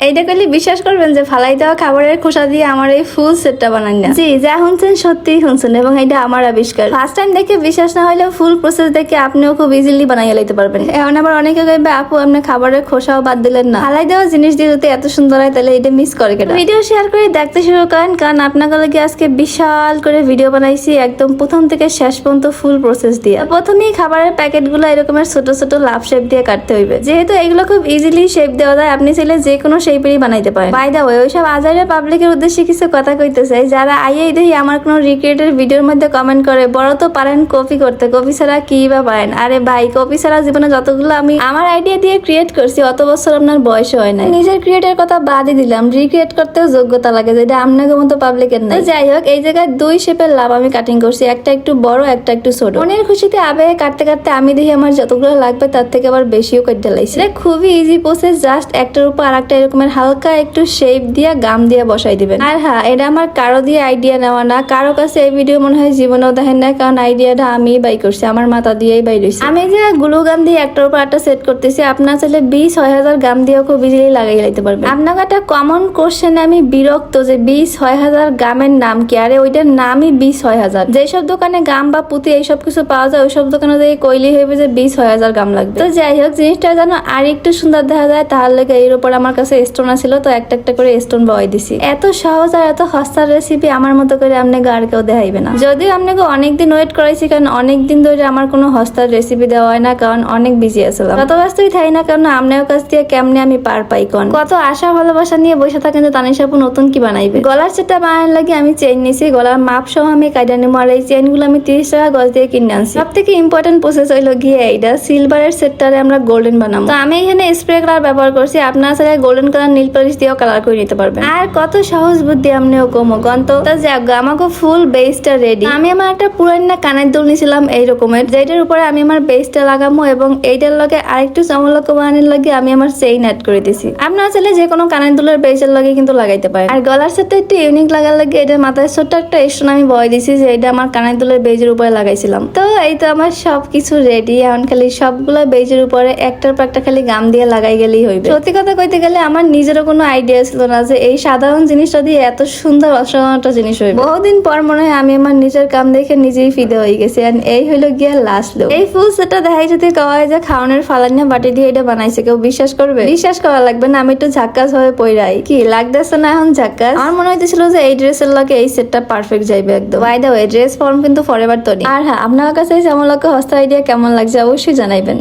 এইটা করলে বিশ্বাস করবেন যে ফালাই দেওয়া খাবারের খোসা দিয়ে আমার এই ফুল সেটটা বানান না জি যা শুনছেন সত্যিই শুনছেন এবং এটা আমার আবিষ্কার। ফার্স্ট টাইম দেখে বিশ্বাস না হলেও ফুল প্রসেস দেখে আপনিও খুব ইজিলি বানাইয়া লাইতে পারবেন। এখন আবার অনেকে কইবে আপু আপনি খাবারের খোসাও বাদ দিলেন না। ফালাই দেওয়া জিনিস দিয়ে যদি এত সুন্দর হয় তাহলে এটা মিস করে কেন? ভিডিও শেয়ার করে দেখতে শুরু করেন কারণ আপনাকে লাগে আজকে বিশাল করে ভিডিও বানাইছি একদম প্রথম থেকে শেষ পর্যন্ত ফুল প্রসেস দিয়ে। প্রথমেই খাবারের প্যাকেটগুলো এরকমের ছোট ছোট লাভ শেপ দিয়ে কাটতে হইবে। যেহেতু এগুলো খুব ইজিলি শেপ দেওয়া যায় আপনি চাইলে যে কোনো শেপেরই বানাইতে পারেন। বাই দা ওয়ে ওইসব আজারের পাবলিকের উদ্দেশ্যে কিছু কথা কইতে চাই যারা আইয়াই দেখি আমার কোনো রিক্রিয়েটের ভিডিওর মধ্যে কমেন্ট করে, বড় তো পারেন কপি করতে। কপি ছাড়া কি বা পারেন? আরে ভাই, কপি ছাড়া জীবনে যতগুলো আমি আমার আইডিয়া দিয়ে ক্রিয়েট করছি, অত বছর আপনার বয়স হয় না নিজের ক্রিয়েটের কথা বাদই দিলাম। রিক্রিয়েট করতেও যোগ্যতা লাগে, যেটা আপনাকে মতো পাবলিকের না যাই হোক, এই জায়গায় দুই শেপের লাভ আমি কাটিং করছি, একটা একটু বড়, একটা একটু ছোট। মনের খুশিতে আবেগে কাটতে কাটতে আমি দেখি আমার যতগুলো লাগবে, তার থেকে আবার বেশিও কেটে লাইছি। খুবই ইজি প্রসেস জাস্ট একটার উপর আর একটা এরকমের হালকা একটু শেপ দিয়া গাম দিয়া বসাই দিবেন। আর হ্যাঁ এটা আমার কারও দিয়ে আইডিয়া নেওয়া না। কারও কাছে এই ভিডিও মনে হয় জীবনেও দেখেন না কারণ আইডিয়াটা আমি বাই করছি, আমার মাথা দিয়েই বাই রয়েছি আমি যে গ্লু গাম দিয়ে একটার উপর একটা সেট করতেছি, আপনার চাইলে বিশ ছয় হাজার গাম দিয়েও খুব ইজিলি লাগাই লাইতে পারবেন। আপনাকে একটা কমন কোশ্চেন আমি বিরক্ত যে বিশ ছয় হাজার গামের নাম কি? আরে, ওইটার নামই বিশ ছয় হাজার। যেসব দোকানে গাম বা পুঁতি এইসব কিছু পাওয়া যায়, ওইসব দোকানে দিয়ে কইলি হইবে যে বিশ ছয় হাজার গাম লাগবে। তো যাই হোক, জিনিসটা যেন আর একটু সুন্দর দেখা যায়, তাহলে এর উপর আমার কাছে স্টোন আছিল তো একটা একটা করে স্টোন বয় দিছি। এত সহজ আর এত সস্তার রেসিপি আমার মতো করে আপনি আর কেউ দেখাইবে না। যদিও আপনাকে অনেকদিন ওয়েট করাইছি, কারণ অনেকদিন ধরে আমার কোনো হস্তার রেসিপি দেওয়া হয় না, কারণ অনেক বিজি আসলাম কত ব্যস্তই থাই না কারণ আপনার কাছ থেকে কেমনে আমি পার পাই কোন? কত আশা ভালোবাসা নিয়ে বসে থাকেন যে তানিশ আপু নতুন কি বানাইবে? গলার সেটটা বানানোর লাগে আমি চেন নিছি, গলার মাপ সহ আমি কাইডা নেব আর এই চেনগুলো আমি তিরিশ টাকা গজ দিয়ে কিনে আনছি। সব থেকে ইম্পর্টেন্ট প্রসেস হইল গিয়ে এইটা সিলভারের সেটটারে আমরা গোল্ডেন বানাবো। তো আমি এখানে স্প্রে কালার ব্যবহার করছি, আপনার সাথে গোল্ডেন কালার নীল পালিশ দিয়েও কালার করে নিতে পারবেন। আর কত সহজ বুদ্ধি আপনিও কমো গন্ত। যাক আমাকে ফুল বেসটা রেডি আমি আমার একটা পুরান কানের দুল নিছিলাম এই রকমের যেটার উপরে আমি আমার বেসটা লাগামো এবং এইটার লগে আরেকটু চমলক বানানোর লগে আমি আমার চেইন অ্যাড করে দিছি। আপনারা চাইলে যে কোনো কানের দুলের বেসের লগে কিন্তু লাগাইতে পারেন। আর গলার সাথে একটু ইউনিক লাগার লাগে এটা মাথায় ছোট্ট একটা স্টোন আমি বয় দিছি যে এটা আমার কানের দুলের বেজের উপরে লাগাইছিলাম। তো এই তো আমার সব কিছু রেডি এখন খালি সবগুলো বেজের উপরে একটার পর একটা খালি গাম দিয়ে লাগাই গেলেই হইবে। সত্যি কথা কইতে গেলে আমার নিজেরও কোনো আইডিয়া ছিল না যে এই সাধারণ জিনিসটা দিয়ে এত সুন্দর অসাধারণ একটা জিনিস হইবে। বহুদিন পর মনে হয় আমি আমার নিজের কাম দেখে নিজেই ফিদে হয়ে গেছি এই হইল গিয়া লাস্ট লোক এই ফুল সেটটা দেখাই যদি কওয়া হয় যে খাওয়ানোর ফালানিয়া বাটি দিয়ে এটা বানাইছে, কেউ বিশ্বাস করবে? বিশ্বাস করা লাগবে না, আমি একটু ঝাক্কাস হয়ে পইরাই কি, লাগতেছে না এখন ঝাক্কাস? আমার মনে হইতেছিল যে এই ড্রেসের লগে এই সেটটা পারফেক্ট যাইবে একদম। By the way dress form কিন্তু ফরএভার তো নেই। আর হ্যাঁ আপনার কাছে এই জামালকে হস্ত আইডিয়া কেমন লাগছে অবশ্যই জানাইবেন।